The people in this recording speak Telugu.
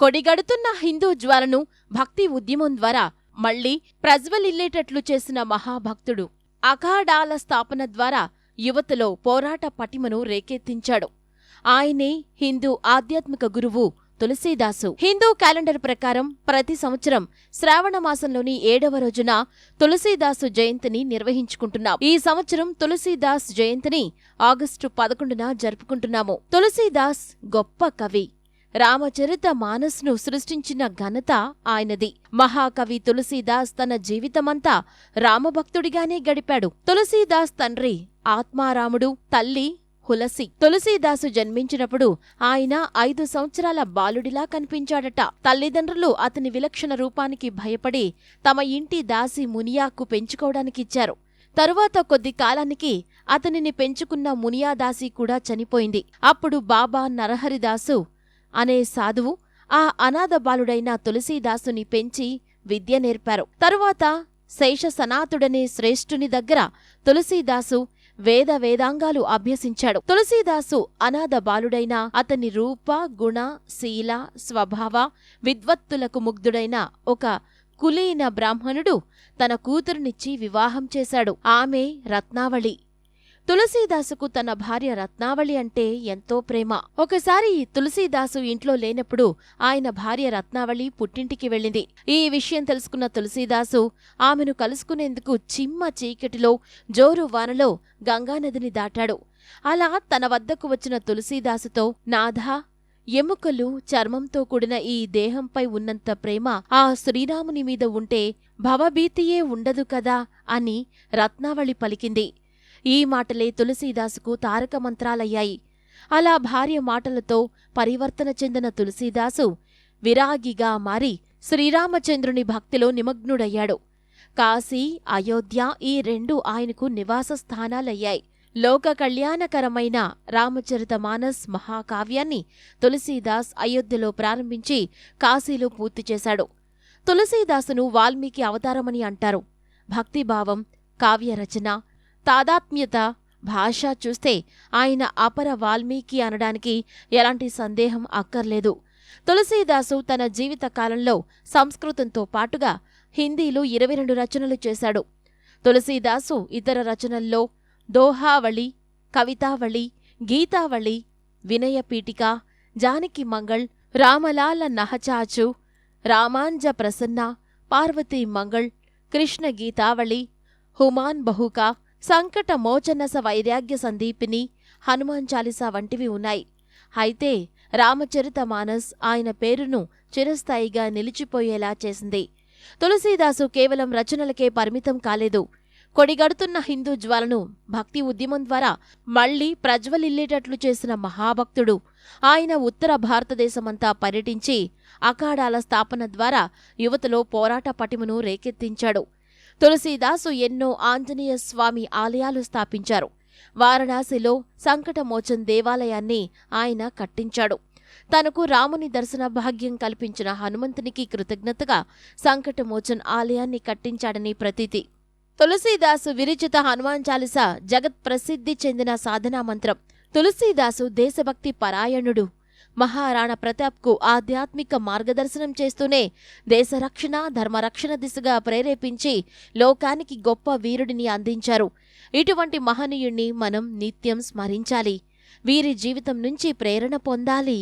కొడిగడుతున్న హిందూ జ్వాలను భక్తి ఉద్యమం ద్వారా మళ్ళీ ప్రజ్వలిల్లేటట్లు చేసిన మహాభక్తుడు అఖాడాల స్థాపన ద్వారా యువతలో పోరాట పటిమను రేకెత్తించాడు. ఆయనే హిందూ ఆధ్యాత్మిక గురువు తులసీదాసు. హిందూ క్యాలెండర్ ప్రకారం ప్రతి సంవత్సరం శ్రావణ మాసంలోని ఏడవ రోజున తులసీదాసు జయంతిని నిర్వహించుకుంటున్నాం. ఈ సంవత్సరం తులసీదాస్ జయంతిని ఆగస్టు పదకొండున జరుపుకుంటున్నాము. తులసీదాస్ గొప్ప కవి. రామచరిత మానస్ను సృష్టించిన ఘనత ఆయనది. మహాకవి తులసీదాస్ తన జీవితమంతా రామభక్తుడిగానే గడిపాడు. తులసీదాస్ తండ్రి ఆత్మారాముడు తల్లి హులసి. తులసీదాసు జన్మించినప్పుడు ఆయన ఐదు సంవత్సరాల బాలుడిలా కనిపించాడట. తల్లిదండ్రులు అతని విలక్షణ రూపానికి భయపడి తమ ఇంటి దాసి మునియాకు పెంచుకోవడానికిచ్చారు. తరువాత కొద్ది కాలానికి అతనిని పెంచుకున్న మునియాదాసి కూడా చనిపోయింది. అప్పుడు బాబా నరహరిదాసు అనే సాధువు ఆ అనాథ బాలుడైన తులసీదాసుని పెంచి విద్య నేర్పారు. తరువాత శేష సనాతుడనే శ్రేష్ఠుని దగ్గర తులసీదాసు వేద వేదాంగాలు అభ్యసించాడు. తులసీదాసు అనాథ బాలుడైన అతని రూప గుణ శీల స్వభావ విద్వత్తులకు ముగ్ధుడైన ఒక కులీన బ్రాహ్మణుడు తన కూతురునిచ్చి వివాహం చేశాడు. ఆమె రత్నావళి. తులసీదాసుకు తన భార్య రత్నావళి అంటే ఎంతో ప్రేమ. ఒకసారి తులసీదాసు ఇంట్లో లేనప్పుడు ఆయన భార్య రత్నావళి పుట్టింటికి వెళ్ళింది. ఈ విషయం తెలుసుకున్న తులసీదాసు ఆమెను కలుసుకునేందుకు చిమ్మ చీకటిలో జోరు వానలో గంగానదిని దాటాడు. అలా తన వద్దకు వచ్చిన తులసీదాసుతో నాథా ఎముకలు చర్మంతో కూడిన ఈ దేహంపై ఉన్నంత ప్రేమ ఆ శ్రీరాముని మీద ఉంటే భవభీతియే ఉండదు కదా అని రత్నావళి పలికింది. ఈ మాటలే తులసీదాసుకు తారక మంత్రాలయ్యాయి. అలా భార్య మాటలతో పరివర్తన చెందిన తులసీదాసు విరాగిగా మారి శ్రీరామచంద్రుని భక్తిలో నిమగ్నుడయ్యాడు. కాశీ అయోధ్య ఈ రెండు ఆయనకు నివాస స్థానాలయ్యాయి. లోక కళ్యాణకరమైన రామచరితమానస్ మహాకావ్యాన్ని తులసీదాస్ అయోధ్యలో ప్రారంభించి కాశీలో పూర్తి చేశాడు. తులసీదాసును వాల్మీకి అవతారమని అంటారు. భక్తిభావం కావ్యరచన తాదాత్మ్యత భాష చూస్తే ఆయన అపర వాల్మీకి అనడానికి ఎలాంటి సందేహం అక్కర్లేదు. తులసీదాసు తన జీవిత కాలంలో సంస్కృతంతో పాటుగా హిందీలో ఇరవై రెండు రచనలు చేశాడు. తులసీదాసు ఇతర రచనల్లో దోహావళి కవితావళి గీతావళి వినయపీఠిక జానకి మంగళ్ రామలాల నహచాచు రామాంజ ప్రసన్న పార్వతీ మంగళ్ కృష్ణ గీతావళి హుమాన్ బహుకా సంకట మోచనస వైరాగ్య సందీపిని హనుమాన్ చాలీసా వంటివి ఉన్నాయి. అయితే రామచరిత మానస్ ఆయన పేరును చిరస్థాయిగా నిలిచిపోయేలా చేసింది. తులసీదాసు కేవలం రచనలకే పరిమితం కాలేదు. కొడిగడుతున్న హిందూ జ్వాలను భక్తి ఉద్యమం ద్వారా మళ్ళీ ప్రజ్వలిల్లేటట్లు చేసిన మహాభక్తుడు ఆయన ఉత్తర భారతదేశమంతా పర్యటించి అఖాడాల స్థాపన ద్వారా యువతలో పోరాట పటిమను రేకెత్తించాడు. తులసీదాసు ఎన్నో ఆంజనేయ స్వామి ఆలయాలు స్థాపించారు. వారణాసిలో సంకటమోచన్ దేవాలయాన్ని ఆయన కట్టించాడు. తనకు రాముని దర్శన భాగ్యం కల్పించిన హనుమంతునికి కృతజ్ఞతగా సంకటమోచన్ ఆలయాన్ని కట్టించాడని ప్రతీతి. తులసీదాసు విరిచిత హనుమాన్ చాలీస జగత్ ప్రసిద్ధి చెందిన సాధనా మంత్రం. తులసీదాసు దేశభక్తి పరాయణుడు. మహారాణా ప్రతాప్కు ఆధ్యాత్మిక మార్గదర్శనం చేస్తూనే దేశరక్షణ ధర్మరక్షణ దిశగా ప్రేరేపించి లోకానికి గొప్ప వీరుడిని అందించారు. ఇటువంటి మహనీయుణ్ణి మనం నిత్యం స్మరించాలి. వీరి జీవితం నుంచి ప్రేరణ పొందాలి.